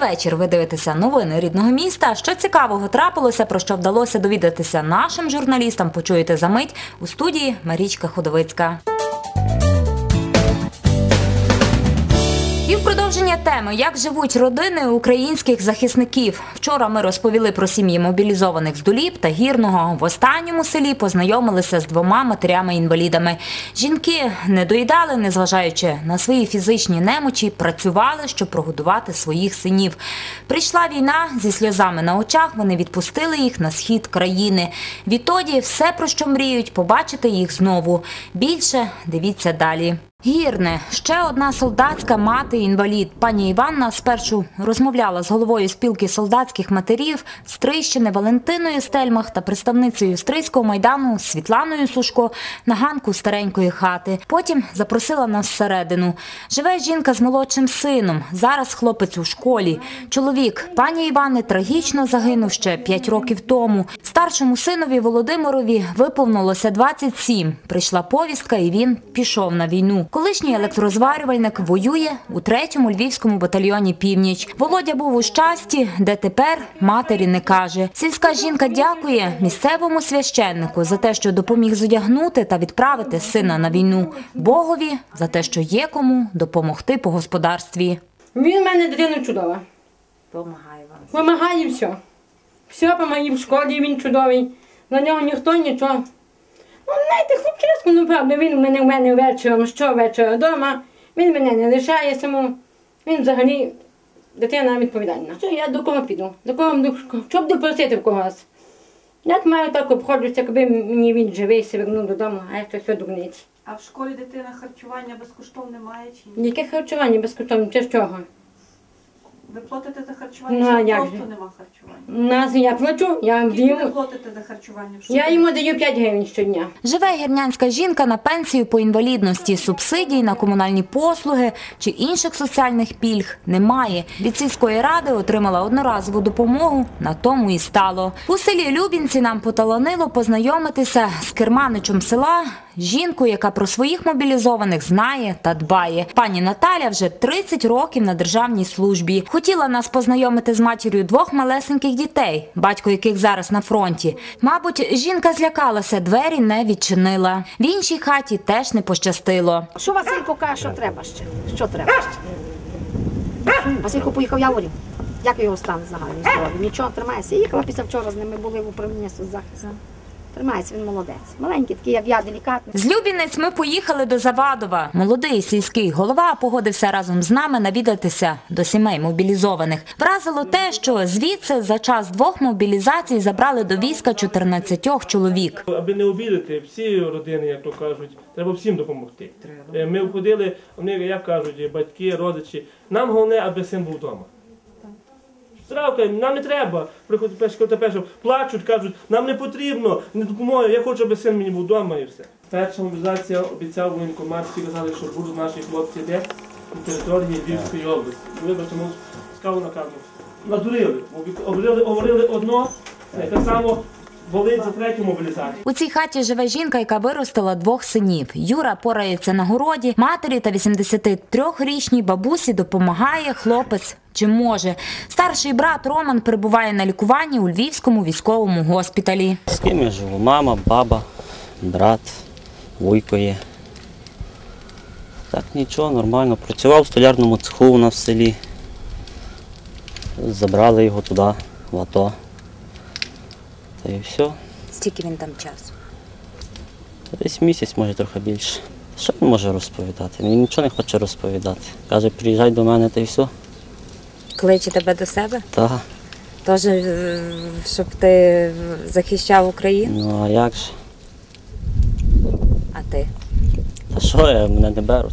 вечір. Ви дивитеся новини рідного міста. Що цікавого трапилося, про що вдалося довідатися нашим журналістам, почуєте за мить у студії Марічка Ходовицька. Продовження теми, як живуть родини українських захисників. Вчора ми розповіли про сім'ї мобілізованих з Дуліб та Гірного. В останньому селі познайомилися з двома матерями-інвалідами. Жінки не доїдали, незважаючи на свої фізичні немочі, працювали, щоб прогодувати своїх синів. Прийшла війна зі сльозами на очах. Вони відпустили їх на схід країни. Відтоді все, про що мріють, побачити їх знову. Більше дивіться далі. Гірне, ще одна солдатська мати-інвалід. Пані Іванна спершу розмовляла з головою спілки солдатських матерів Стрийщини Валентиною Стельмах та представницею Стрийського майдану Світланою Сушко на ганку старенької хати. Потім запросила нас всередину. Живе жінка з молодшим сином. Зараз хлопець у школі. Чоловік пані Івани трагічно загинув ще 5 років тому. Старшому синові Володимирові виповнилося 27. Прийшла повістка, і він пішов на війну. Колишній електрозварювальник воює у третьому львівському батальйоні Північ. Володя був у щасті, де тепер матері не каже. Сільська жінка дякує місцевому священнику за те, що допоміг зодягнути та відправити сина на війну. Богові за те, що є кому допомогти по господарстві. Він в мене дитина чудова. Помагаю вам. Помагає все. Все допомагає в школі, він чудовий. На нього ніхто нічого. Ну, знаєте, хлопчисько, ну правда, він в мене в мене вечором, що вечора вдома. Він мене не лишає саму. Він взагалі дитина відповідальна. Що я до кого піду? До кого до що допросити в когось? Як маю, так обходжуся, якби мені він живий, вернув додому, а я це все дурниці. А в школі дитина харчування безкоштовне має чи ні? Яке харчування безкоштовне? Чи з чого? Ви платите за харчування, Ну, а чи як просто же? нема харчування? Нас я плачу, я Скільки ви йому, платите за харчування в школі? я йому даю 5 гривень щодня. Живе гірнянська жінка на пенсію по інвалідності, субсидій на комунальні послуги чи інших соціальних пільг немає. Від сільської ради отримала одноразову допомогу. На тому і стало. У селі Любінці нам поталанило познайомитися з керманичем села. Жінку, яка про своїх мобілізованих знає та дбає. Пані Наталя вже 30 років на державній службі. Хотіла нас познайомити з матір'ю двох малесеньких дітей, батько яких зараз на фронті. Мабуть, жінка злякалася, двері не відчинила. В іншій хаті теж не пощастило. Що Василько каже, що треба ще? Що треба ще? Василько поїхав Яворів. Як його стан загальний здоров'я? Нічого, тримається. Їхала після вчора з ними були в управлінні соцзахисту. Тримається, він молодець. Маленький, такий, як я, делікатний. З Любінець ми поїхали до Завадова. Молодий сільський голова погодився разом з нами навідатися до сімей мобілізованих. Вразило те, що звідси за час двох мобілізацій забрали до війська 14 чоловік. Аби не обідати всі родини, як то кажуть, треба всім допомогти. Е, Ми входили, вони, як кажуть, батьки, родичі. Нам головне, аби син був вдома. Стравка, нам не треба. Приходять перші, коли перші, плачуть, кажуть, нам не потрібно, не допомоги, я хочу, аби син мені був вдома і все. Перша мобілізація обіцяв воєнкомат, всі казали, що будуть наші хлопці де на території Львівської області. Вибачте, скаву на камеру. Надурили, говорили, говорили одно, е, так само болить за третю мобілізацію. У цій хаті живе жінка, яка виростила двох синів. Юра порається на городі, матері та 83-річній бабусі допомагає хлопець. Чи може старший брат Роман перебуває на лікуванні у Львівському військовому госпіталі? З ким я живу? Мама, баба, брат, вуйко є. Так нічого, нормально. Працював в столярному цеху у нас в селі. Забрали його туди, в АТО. Та і все. Скільки він там часу? Десь місяць, може трохи більше. Що він може розповідати? Він нічого не хоче розповідати. Каже, приїжджай до мене та й все. Кличе тебе до себе? Та, Теж, е, щоб ти захищав Україну, ну а як же? а ти? Та що я, мене не беруть.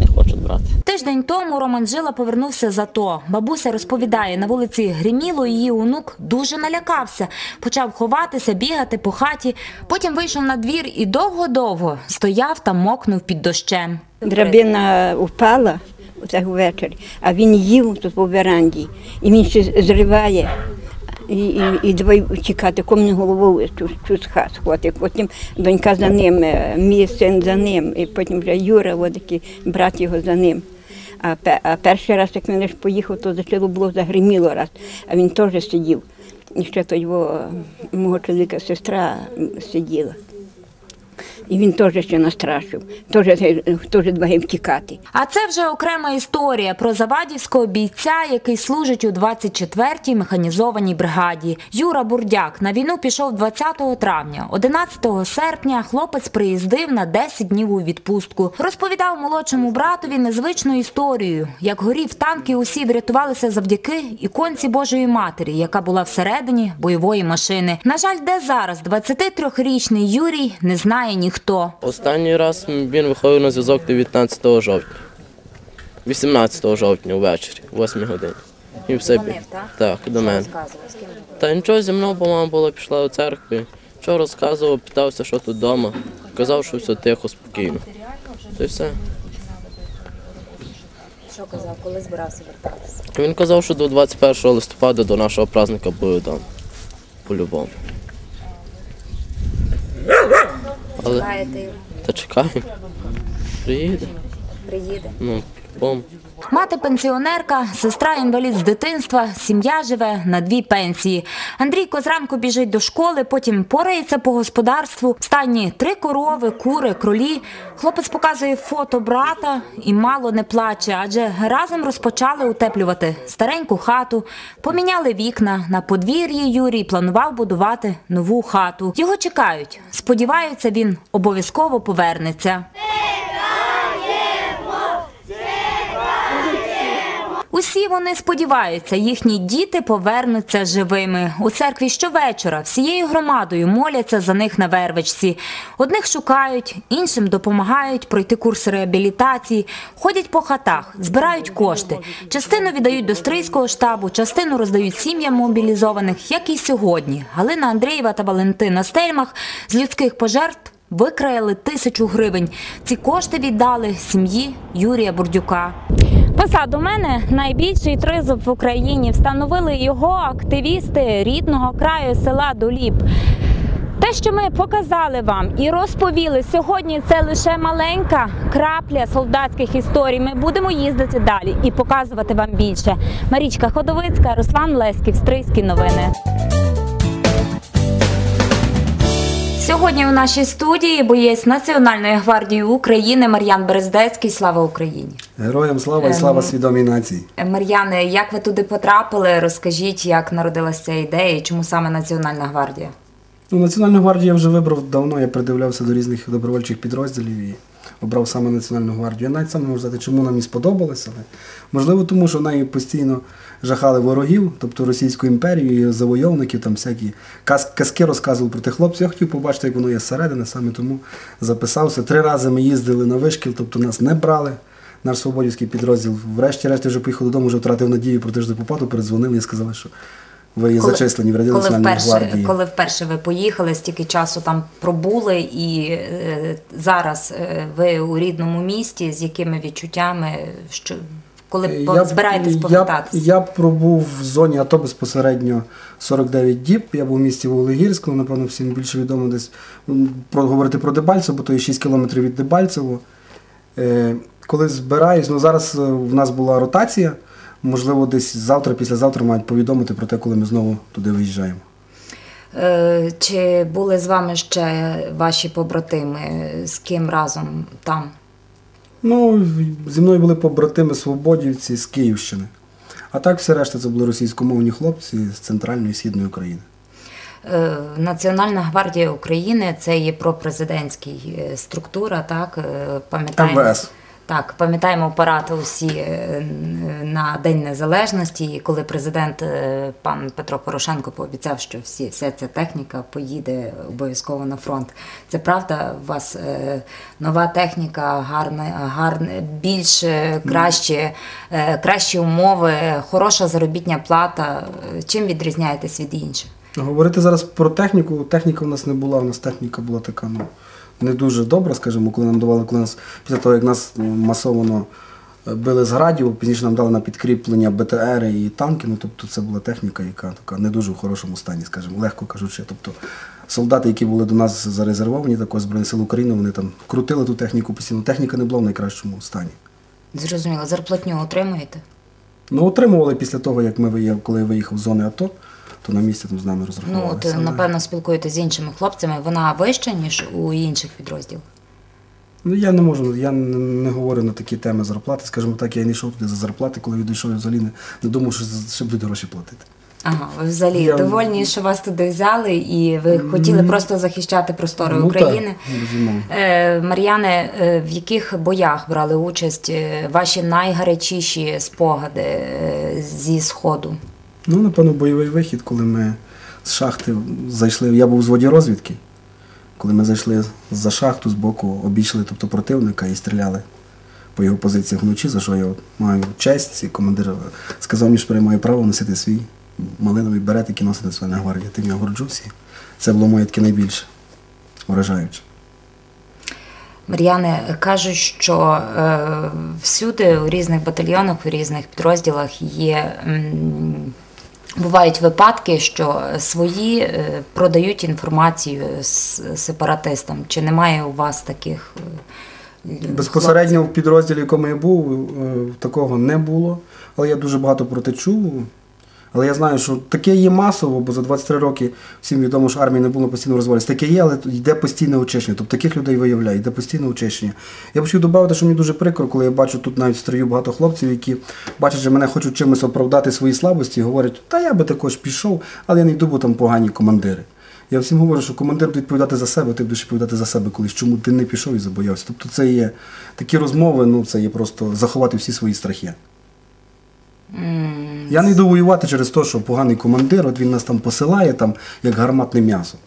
Не хочуть брати. Тиждень тому Роман Жила повернувся з АТО. Бабуся розповідає, на вулиці гриміло, її онук дуже налякався. Почав ховатися, бігати по хаті. Потім вийшов на двір і довго-довго стояв та мокнув під дощем. Драбина впала ввечері, а він їв тут по веранді. І він ще зриває. І, і, і давай тікати, комне головою цю, цю хат схватив. Потім донька за ним, е, мій син за ним, і потім вже Юра, такий брат його за ним. А, пе- перший раз, як мене ж поїхав, то зачало було загриміло раз. А він теж сидів. І ще його, мого чоловіка сестра сиділа. І він теж ще настрашив, теж, теж двоє втікати. А це вже окрема історія про завадівського бійця, який служить у 24-й механізованій бригаді. Юра Бурдяк на війну пішов 20 травня. 11 серпня хлопець приїздив на 10 днів у відпустку. Розповідав молодшому братові незвичну історію. Як горів танк і усі врятувалися завдяки іконці Божої Матері, яка була всередині бойової машини. На жаль, де зараз 23-річний Юрій не знає ніхто. Останній раз він виходив на зв'язок 19 жовтня. 18 жовтня ввечері, 8 годині. І все. Дзвонив, так? Так, до мене. Та нічого зі мною, бо мама була пішла до церкви. Що розказував, питався, що тут вдома. Казав, що все тихо, спокійно. Та й все. Що казав, коли збирався вертатися? Він казав, що до 21 листопада до нашого праздника буде вдома. По-любому. Але Чекаєте його? та чекаємо. Приїде. Приїде. Ну, по-любому. Мати пенсіонерка, сестра інвалід з дитинства, сім'я живе на дві пенсії. Андрійко зранку біжить до школи, потім порається по господарству. В стайні три корови, кури, кролі. Хлопець показує фото брата і мало не плаче, адже разом розпочали утеплювати стареньку хату, поміняли вікна. На подвір'ї Юрій планував будувати нову хату. Його чекають. Сподіваються, він обов'язково повернеться. Усі вони сподіваються, їхні діти повернуться живими. У церкві щовечора всією громадою моляться за них на вервичці. Одних шукають, іншим допомагають пройти курс реабілітації, ходять по хатах, збирають кошти. Частину віддають до стрийського штабу, частину роздають сім'ям мобілізованих, як і сьогодні. Галина Андрієва та Валентина Стельмах з людських пожертв викраяли тисячу гривень. Ці кошти віддали сім'ї Юрія Бурдюка. Позаду мене найбільший тризуб в Україні. Встановили його активісти рідного краю села Доліб. Те, що ми показали вам і розповіли сьогодні, це лише маленька крапля солдатських історій. Ми будемо їздити далі і показувати вам більше. Марічка Ходовицька, Руслан Леськів, Стрийські новини. Сьогодні у нашій студії боєць Національної гвардії України Мар'ян Берездецький. Слава Україні! Героям слава і слава свідомій нації. Мар'яне, як ви туди потрапили? Розкажіть, як народилася ця ідея і чому саме Національна гвардія? Ну, Національну гвардію я вже вибрав давно, я придивлявся до різних добровольчих підрозділів і обрав саме Національну гвардію. Я навіть сам не можу сказати, чому нам і сподобалося, але можливо, тому що нею постійно жахали ворогів, тобто Російську імперію, завойовників, там всякі каз- казки розказували про тих хлопців. Я хотів побачити, як воно є зсередини, саме тому записався. Три рази ми їздили на вишкіл, тобто нас не брали. Наш свободівський підрозділ. Врешті-решт я вже поїхав додому, вже втратив надію про тиждень попаду, передзвонили і сказали, що ви є зачислені в Раді коли Національної вперше, гвардії. коли вперше ви поїхали, стільки часу там пробули, і е, зараз е, ви у рідному місті, з якими відчуттями, що коли Е, по- збираєтесь повертатися? я пробув в зоні АТО безпосередньо 49 діб. Я був в місті Вуглегірську, напевно, всім більше відомо десь про, говорити про Дебальцево, бо то є 6 кілометрів від Дебальцево. Е, коли збираюсь, ну зараз е, в нас була ротація, можливо, десь завтра, післязавтра мають повідомити про те, коли ми знову туди виїжджаємо. Е, Чи були з вами ще ваші побратими? З ким разом там? Ну, зі мною були побратими свободівці з Київщини. А так все решта це були російськомовні хлопці з центральної і східної України. Е, Національна гвардія України це є пропрезидентський е, структура, так пам'ятаємо. МВС. Так, пам'ятаємо парад усі е, на День Незалежності, коли президент е, пан Петро Порошенко пообіцяв, що всі, вся ця техніка поїде обов'язково на фронт. Це правда? У вас е, нова техніка, гарна, гарне, більш краще, кращі умови, хороша заробітня плата. Чим відрізняєтесь від інших? Говорити зараз про техніку. Техніка в нас не була. У нас техніка була така, ну не дуже добра, скажімо, коли нам давали, коли нас після того, як нас ну, масово е, били з градів, пізніше нам дали на підкріплення БТР і танки. Ну тобто це була техніка, яка така не дуже в хорошому стані, скажімо, легко кажучи. Тобто солдати, які були до нас зарезервовані, також Збройних сил України, вони там крутили ту техніку постійно. Техніка не була в найкращому стані. Зрозуміло, зарплатню отримуєте? Ну, отримували після того, як ми виїхали, коли я виїхав з зони АТО, то на місці там з нами Ну, розраховувалися. от, напевно, спілкуєтеся з іншими хлопцями. Вона вища, ніж у інших підрозділах. Ну, я не можу, я не, не говорю на такі теми зарплати. Скажімо так, я не йшов туди за зарплати, коли відійшов, я взагалі не, не думав, що, що будуть гроші платити. Ага, ви взагалі Я- довольні, що вас туди взяли, і ви хотіли просто захищати простори Ну, України. Так. Е, Мар'яне, е, в яких боях брали участь е, ваші найгарячіші спогади е, зі сходу? Ну, напевно, бойовий вихід, коли ми з шахти зайшли. Я був в зводі розвідки. Коли ми зайшли за шахту з боку, обійшли тобто, противника і стріляли по його позиціях вночі, за що я маю честь, і командир сказав мені, що я маю право носити свій малиновий берет, який носить Національна гвардія. Тим я горджуся. Це було моє таке найбільше вражаюче. Мар'яне, кажуть, що е, всюди у різних батальйонах, у різних підрозділах є. м, Бувають випадки, що свої е, продають інформацію з сепаратистам. Чи немає у вас таких е, Безпосередньо в підрозділі, якому я був, е, такого не було. Але я дуже багато про те чув. Але я знаю, що таке є масово, бо за 23 роки всім відомо, що армії не було постійно розвалюватися. Таке є, але йде постійне очищення. Тобто таких людей виявляють, йде постійне очищення. Я хочу додати, що мені дуже прикро, коли я бачу тут навіть в строю багато хлопців, які бачать, що мене хочуть чимось оправдати свої слабості і говорять, та я би також пішов, але я не йду, бо там погані командири. Я всім говорю, що командир буде відповідати за себе, ти будеш відповідати за себе колись, чому ти не пішов і забоявся. Тобто це є такі розмови, ну це є просто заховати всі свої страхи. М, Я не йду воювати через те, що поганий командир, от він нас там посилає, там, як гарматне м'ясо.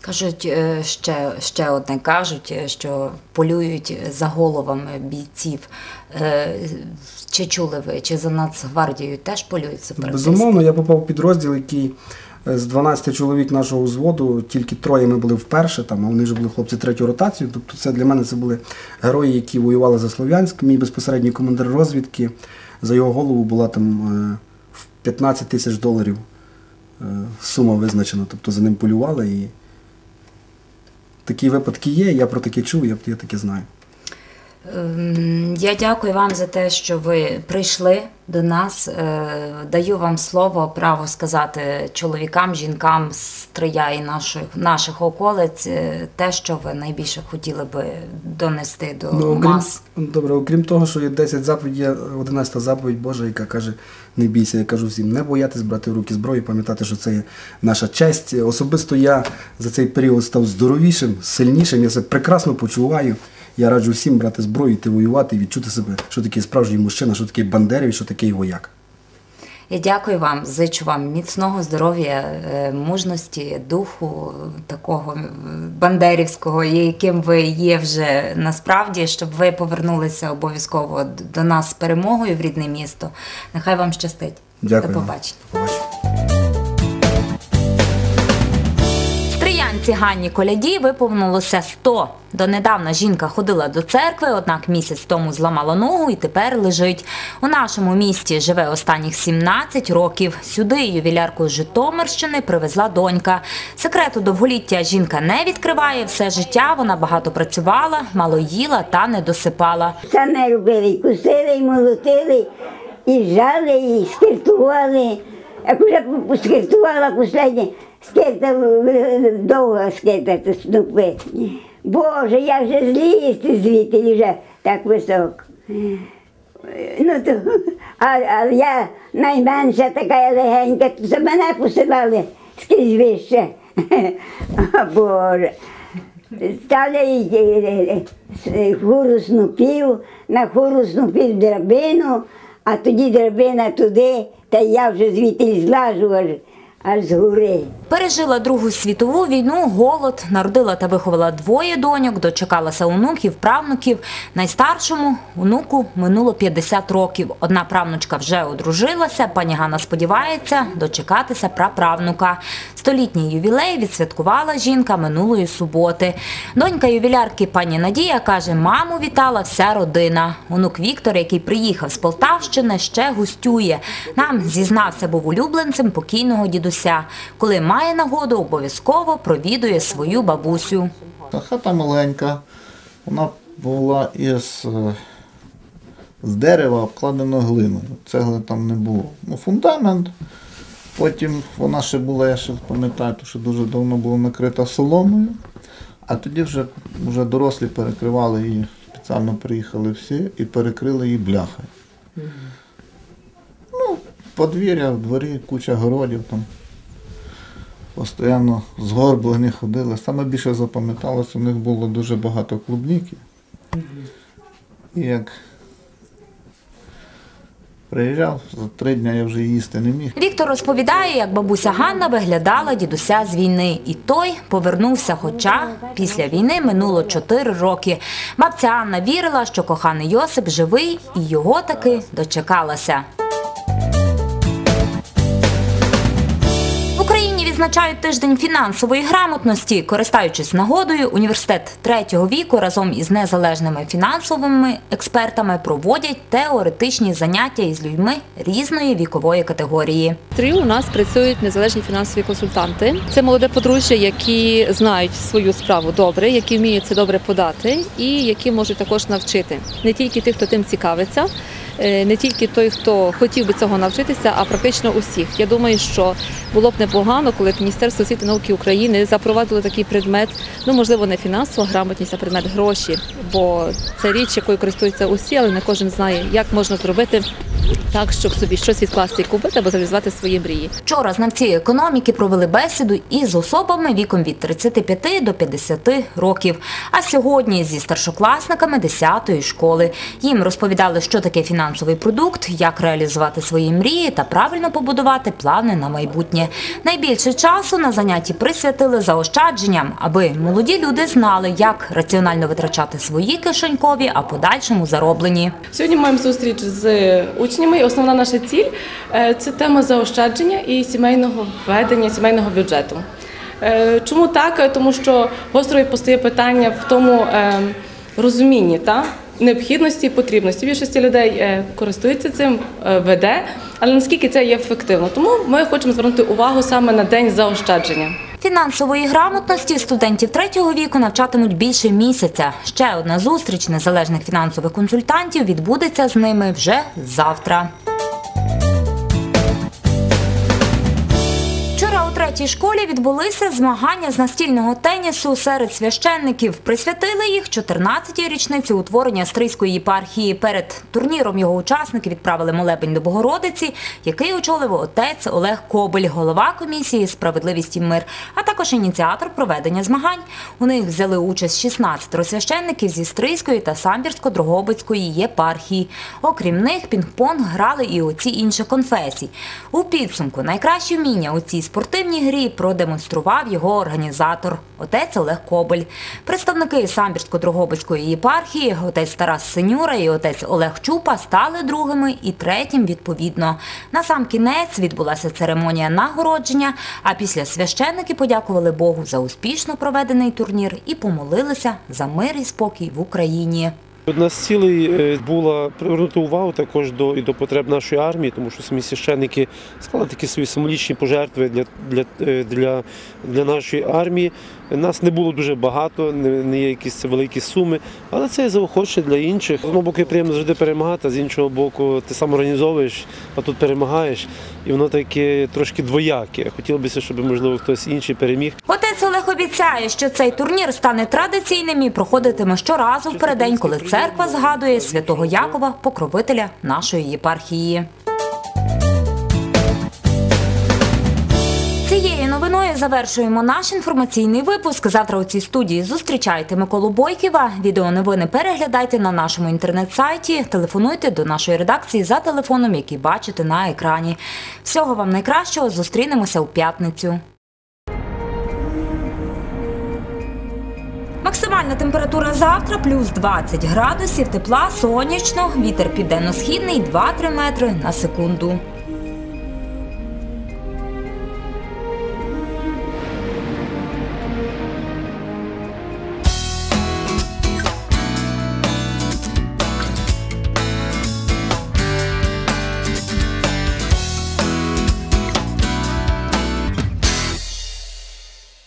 Кажуть, е, ще, ще одне кажуть, е, що полюють за головами бійців. Е, Чи чули ви, чи за Нацгвардією теж полюють сепаратисти? Безумовно, я попав в підрозділ, який з 12 чоловік нашого взводу, тільки троє ми були вперше, там, а вони вже були хлопці третю ротацію. Тобто це для мене це були герої, які воювали за Слов'янськ. Мій безпосередній командир розвідки. За його голову була там е, в 15 тисяч доларів е, сума визначена. Тобто за ним полювали. І такі випадки є, я про таке чув, я, я таке знаю. Я дякую вам за те, що ви прийшли до нас. Е, Даю вам слово, право сказати чоловікам, жінкам з Трия і наших, наших околиць е, те, що ви найбільше хотіли би донести до Ну, окрім, мас. добре, окрім того, що є 10 заповідей, є 11 заповідь Божа, яка каже, не бійся, я кажу всім, не боятись брати в руки зброю, пам'ятати, що це є наша честь. Особисто я за цей період став здоровішим, сильнішим, я себе прекрасно почуваю. Я раджу всім брати зброю, йти воювати і відчути себе, що таке справжній мужчина, що таке бандерів, що таке вояк. Я дякую вам, зичу вам міцного здоров'я, е, мужності, духу такого бандерівського, яким ви є вже насправді, щоб ви повернулися обов'язково до нас з перемогою в рідне місто. Нехай вам щастить. Дякую. До побачення. До Ганні Коляді виповнилося 100. Донедавна жінка ходила до церкви, однак місяць тому зламала ногу і тепер лежить. У нашому місті живе останніх 17 років. Сюди ювілярку з Житомирщини привезла донька. Секрету довголіття жінка не відкриває. Все життя вона багато працювала, мало їла та не досипала. Саме робили, і кусили, і молотили, і жали, і скиртували. Як вже поскиртувала останнє, скирта е, довго скирта снупи. Боже, я вже злізти звідти вже так високо. Ну, то, а, а я найменша така легенька, то за мене посилали скрізь вище. О, Боже. Е, хуру снупів, на хуру снупів драбину, а тоді драбина туди, та я вже звідти злажу аж, гори. Пережила Другу світову війну, голод, народила та виховала двоє доньок, дочекалася онуків, правнуків. Найстаршому онуку минуло 50 років. Одна правнучка вже одружилася. Пані Ганна сподівається дочекатися праправнука. Столітній ювілей відсвяткувала жінка минулої суботи. Донька ювілярки пані Надія каже, маму вітала вся родина. Онук Віктор, який приїхав з Полтавщини, ще гостює. Нам зізнався, був улюбленцем покійного дідуся. Коли має нагоду, обов'язково провідує свою бабусю. Та хата маленька, вона була із е, з дерева, обкладено глиною. Цегли там не було. Ну, фундамент. Потім вона ще була, я ще пам'ятаю, що дуже давно була накрита соломою. А тоді вже, вже дорослі перекривали її, спеціально приїхали всі і перекрили її бляхою. Ну, подвір'я в дворі, куча городів там. Постоянно згорблені ходили. Саме більше запам'яталося, у них було дуже багато клубніки. І як приїжджав, за три дні я вже їсти не міг. Віктор розповідає, як бабуся Ганна виглядала дідуся з війни, і той повернувся. Хоча після війни минуло чотири роки. Бабця Анна вірила, що коханий Йосип живий, і його таки дочекалася. Відзначають тиждень фінансової грамотності. Користаючись нагодою, університет третього віку разом із незалежними фінансовими експертами проводять теоретичні заняття із людьми різної вікової категорії. Три у нас працюють незалежні фінансові консультанти. Це молоде подружжя, які знають свою справу добре, які вміють це добре подати, і які можуть також навчити не тільки тих, хто тим цікавиться, не тільки той, хто хотів би цього навчитися, а практично усіх. Я думаю, що було б непогано, коли б Міністерство освіти і науки України запровадило такий предмет, ну можливо, не фінансова грамотність, а предмет гроші, бо це річ, якою користуються усі, але не кожен знає, як можна зробити так, щоб собі щось відкласти і купити або реалізувати свої мрії. Вчора знавці економіки провели бесіду із особами віком від 35 до 50 років. А сьогодні зі старшокласниками 10-ї школи. Їм розповідали, що таке фінансовий продукт, як реалізувати свої мрії та правильно побудувати плани на майбутнє. Найбільше часу на занятті присвятили заощадженням, аби молоді люди знали, як раціонально витрачати свої кишенькові, а подальшому зароблені. Сьогодні маємо зустріч з учнями. Основна наша ціль е, це тема заощадження і сімейного ведення, сімейного бюджету. Е, Чому так? Тому що гостро постає питання в тому е, розумінні та необхідності і потрібності. Більшості людей е, користуються цим, е, веде, але наскільки це є ефективно. Тому ми хочемо звернути увагу саме на день заощадження. Фінансової грамотності студентів третього віку навчатимуть більше місяця. Ще одна зустріч незалежних фінансових консультантів відбудеться з ними вже завтра. Третій школі відбулися змагання з настільного тенісу серед священників. Присвятили їх 14-й річниці утворення Стрийської єпархії. Перед турніром його учасники відправили молебень до Богородиці, який очолив отець Олег Кобель, голова комісії Справедливість і мир, а також ініціатор проведення змагань. У них взяли участь 16 священників зі Стрийської та Самбірсько-Дрогобицької єпархії. Окрім них, пінг-понг грали і отці інших конфесій. У підсумку найкращі вміння у цій спортивній грі продемонстрував його організатор отець Олег Кобель. Представники Самбірсько-Дрогобицької єпархії, отець Тарас Синюра і отець Олег Чупа стали другими і третім відповідно. На сам кінець відбулася церемонія нагородження, а після священники подякували Богу за успішно проведений турнір і помолилися за мир і спокій в Україні. У з цілей е, була привернути увагу також до і до потреб нашої армії, тому що самі священники склали такі свої символічні пожертви для, для, е, для, для нашої армії. Нас не було дуже багато, не, є якісь великі суми, але це є заохочення для інших. З одного боку, приємно завжди перемагати, а з іншого боку, ти сам організовуєш, а тут перемагаєш, і воно таке трошки двояке. Хотілося б, щоб можливо хтось інший переміг. Отець Олег обіцяє, що цей турнір стане традиційним і проходитиме щоразу в переддень, коли церква згадує святого Якова, покровителя нашої єпархії. Завершуємо наш інформаційний випуск. Завтра у цій студії зустрічайте Миколу Бойківа. Відеоновини переглядайте на нашому інтернет-сайті. Телефонуйте до нашої редакції за телефоном, який бачите на екрані. Всього вам найкращого. Зустрінемося у п'ятницю. Максимальна температура завтра плюс 20 градусів, тепла, сонячно, вітер південно-східний 2-3 метри на секунду.